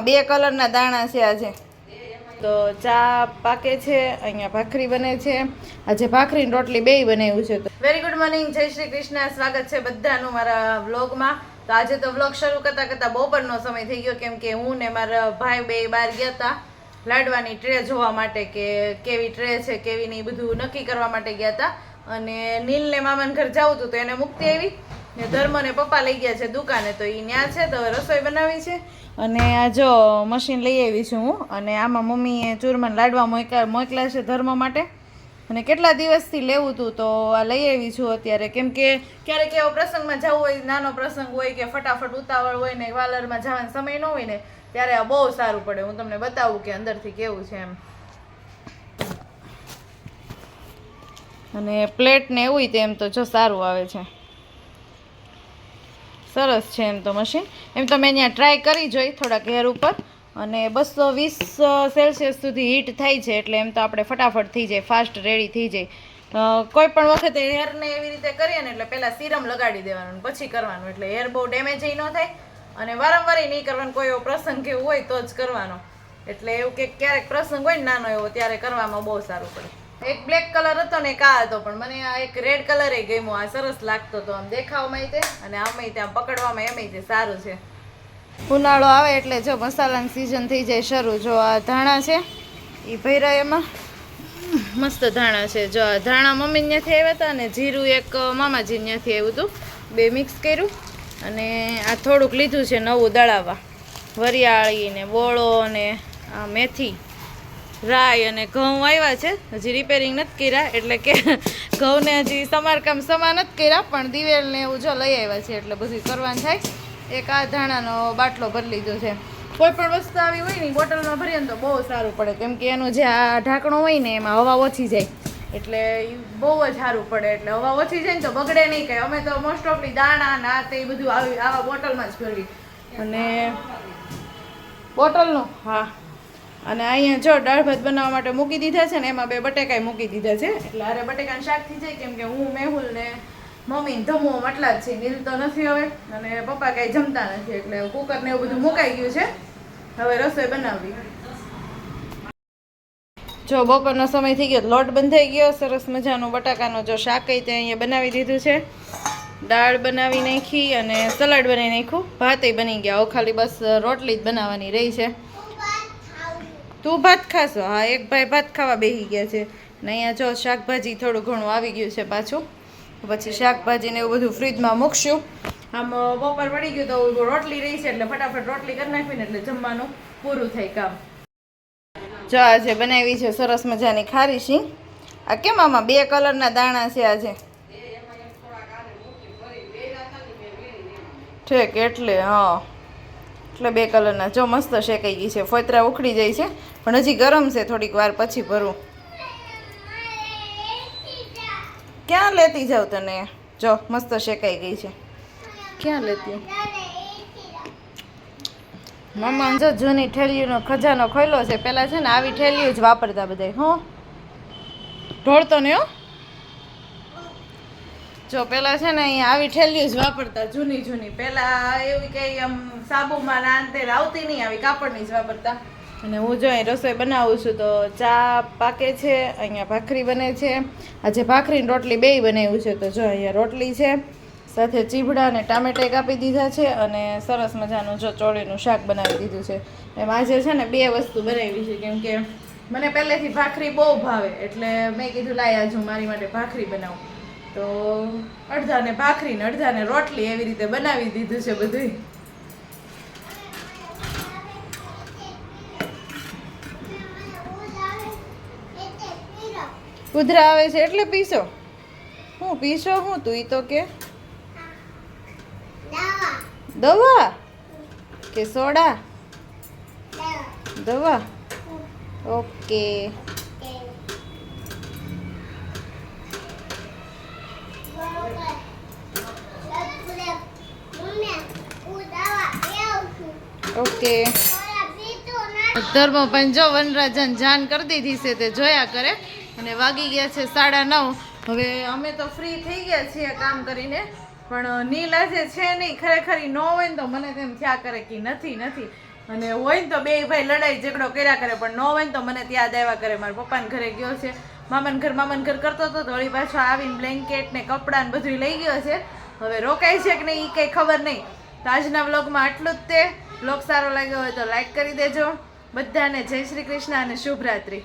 બે કલરના દાણા છે આજે. તો ચા પાકે છે અહીંયા ભાખરી બને છે. આજે ભાખરી રોટલી બેય બનાવ્યું છે. વેરી ગુડ મોર્નિંગ જય શ્રી કૃષ્ણ. સ્વાગત છે બધાનું મારા વ્લોગમાં. તો આજે તો વ્લોગ શરૂ કરતા કરતા બપોરનો સમય થઈ ગયો કેમ કે હું ને મારા ભાઈ બે બહાર ગયા હતા લાડવાની ટ્રે જોવા માટે કે કેવી ટ્રે છે કેવી નહીં બધું નક્કી કરવા માટે ગયા હતા. અને નીલને મામાન ઘર જવું હતું તો એને મુક્તિ આવી. ને ધર્મ ને પપ્પા લઈ ગયા છે દુકાને, તો એ ન્યા છે, તો હવે રસોઈ બનાવી છે. અને આ જો મશીન લઈ આવી છું હું, અને આમાં મમ્મીએ ચૂરમાન લાડવા મોકલા મોકલા છે ધર્મ માટે. અને કેટલા દિવસથી લેવું હતું તો આ લઈ આવી છું અત્યારે. કેમ કે ક્યારેક એવો પ્રસંગમાં જવું હોય, નાનો પ્રસંગ હોય કે ફટાફટ ઉતાવળ હોય ને વાલરમાં જવાનો સમય ન હોય ને, ત્યારે આ બહુ સારું પડે. હું તમને બતાવું કે અંદરથી કેવું છે એમ. અને પ્લેટ ને એવું તેમ તો જો સારું આવે છે. સરસ છે એમ તો મશીન. એમ તો મેં અહીંયા ટ્રાય કરી જોઈ થોડાક હેર ઉપર અને બસો વીસ સેલ્સિયસ સુધી હીટ થાય છે એટલે એમ તો આપણે ફટાફટ થઈ જાય ફાસ્ટ રેડી થઈ જાય. કોઈ પણ વખતે હેરને એવી રીતે કરીએ ને એટલે પહેલાં સિરમ લગાડી દેવાનું પછી કરવાનું એટલે હેર બહુ ડેમેજ ન થાય અને વારંવાર નહીં કરવાનું, કોઈ એવો પ્રસંગ કે એવું હોય તો જ કરવાનો. એટલે એવું કે ક્યારેક પ્રસંગ હોય ને નાનો એવો, ત્યારે કરવામાં બહુ સારું પડે. એક બ્લેક કલર હતો ને એક આ હતો, પણ મને આ એક રેડ કલર એ ગમ્યો. આ સરસ લાગતો હતો આમ દેખાવમાં તે, અને આમાં ત્યાં પકડવામાં એમાંય તે સારું છે. ઉનાળો આવે એટલે જો મસાલાની સિઝન થઈ જાય શરૂ. જો આ ધાણા છે એ ભૈરા એમાં. મસ્ત ધાણા છે. જો આ ધાણા મમ્મી ત્યાંથી આવ્યા હતા અને જીરું એક મામાજી ત્યાંથી આવ્યું હતું. બે મિક્સ કર્યું અને આ થોડુંક લીધું છે નવું દળાવવા. વરિયાળી ને બોળો ને મેથી. રાય અને ઘઉં આવ્યા છે. હજી રિપેરિંગ નથી કર્યા, એટલે કે ઘઉંને હજી સમારકામ સમા નથી કર્યા, પણ દિવેલને એવું જો લઈ આવ્યા છે, એટલે બધું કરવાનું થાય. એક આ ધાણાનો બાટલો ભરી લીધો છે. કોઈ પણ વસ્તુ આવી હોય ને બોટલમાં ભરીએ ને તો બહુ સારું પડે. કેમ કે એનું જે આ ઢાંકણું હોય ને, એમાં હવા ઓછી જાય. એટલે બહુ જ સારું પડે. એટલે હવા ઓછી જાય ને તો બગડે નહીં કંઈ. અમે તો મોસ્ટ ઓફલી દાણા ના તે બધું આવી, આવા બોટલમાં જ ભરવી અને બોટલનું? હા. અને અહીંયા જો દાળ ભાત બનાવવા માટે મૂકી દીધા છે ને, એમાં બે બટેકાય મૂકી દીધા છે. એટલે અરે બટેકાનું શાક થઈ જાય, કેમ કે હું, મેહુલ ને મમ્મી ને ધમો આટલા જ છે, નીલ તો નથી હવે. અને પપ્પા કાંઈ જમતા નથી, એટલે કુકર ને એવું બધું મુકાઈ ગયું છે. હવે રસોઈ બનાવવી જો બપોરનો સમય થઈ ગયો, લોટ બંધાઈ ગયો, સરસ મજાનો બટાકાનો જો શાક એ તે અહીંયા બનાવી દીધું છે. દાળ બનાવી નાખી અને સલાડ બનાવી નાખ્યું. ભાતે બની ગયા ખાલી બસ રોટલી જ બનાવવાની રહી છે. તું ભાત ખાશો? હા, એક ભાઈ ભાત ખાવા બેસી ગયા છે. ને અહીંયા જો શાકભાજી થોડું ઘણું આવી ગયું છે પાછું. પછી શાકભાજી ને એવું બધું ફ્રીજમાં મૂકશું. આમ બપોર પડી ગયું તો રોટલી રહી છે એટલે ફટાફટ રોટલી કરી નાખીને એટલે જમવાનું પૂરું થાય કામ. જો આજે બનાવી છે, સરસ મજાની ખારી શીંગ આ કેમ આમાં બે કલરના દાણા છે આજે? ઠેક, એટલે, હા. એટલે બે કલરના. જો મસ્ત શેકાઈ ગઈ છે, ફોતરા ઉખડી જાય છે. પણ હજી ગરમ છે, થોડીક વાર પછી ભરું. ક્યાં લેતી જાવ તને? જો, મસ્ત શેકાઈ ગઈ છે. ક્યાં લેતી? મમ્મા જો જૂની ઠેલીનો ખજાનો ખોલ્યો છે, પેલા છે ને આવી ઠેલીઓ જ વાપરતા બધા હો. ઢોળતો ને હો. જો, પેલા છે ને અહીંયા આવી ઠેલીઓ જ વાપરતા, જૂની જૂની. પેલા એવી કઈ આમ સાબુમાં અંતે આવતી નહીં, આવી કાપડની જ વાપરતા. અને હું જો અહીં રસોઈ બનાવું છું તો ચા પાકે છે, અહીંયા ભાખરી બને છે. આજે ભાખરીને રોટલી બેય બનાવ્યું છે તો જો અહીંયા રોટલી છે, સાથે ચીભડા અને ટામેટા કાપી દીધા છે અને સરસ મજાનું જો ચોળીનું શાક બનાવી દીધું છે. એમ આજે છે ને બે વસ્તુ બનાવી છે, કેમ કે મને પહેલેથી ભાખરી બહુ ભાવે, એટલે મેં કીધું લાય આજ મારી માટે ભાખરી બનાવું. તો અડધાને ભાખરી ને અડધાને રોટલી એવી રીતે બનાવી દીધું છે બધું કુધરા આવે છે એટલે પીશો હું પીશો હું તું ઈ તો કે. દવા. કે સોડા? દવા. ઓકે. ઓકે. ધર્મ પણ જો વનરાજન જાન કરી દીધી છે તે જોયા કરે. અને વાગી ગયા છે સાડા નવ. હવે અમે તો ફ્રી થઈ ગયા છીએ કામ કરીને, પણ નીલ આજે છે નહીં, ખરેખર નો હોય ને તો મને તેમ થયા કરે કે નથી નથી. અને હોય ને તો બે ભાઈ લડાઈ ઝઘડો કર્યા કરે, પણ ન હોય ને તો મને ત્યાં આવ્યા કરે. મારા પપ્પાને ઘરે ગયો છે. મામાન ઘર મામાન ઘર કરતો હતો, તો વળી પાછો આવીને બ્લેન્કેટ ને કપડાં ને બધું લઈ ગયો છે. હવે રોકાય છે કે નહીં એ કંઈ ખબર નહીં. તો આજના વ્લોગમાં આટલું જ તે. વ્લોગ સારો લાગ્યો હોય તો લાઈક કરી દેજો. બધાને જય શ્રી કૃષ્ણ અને શુભ રાત્રિ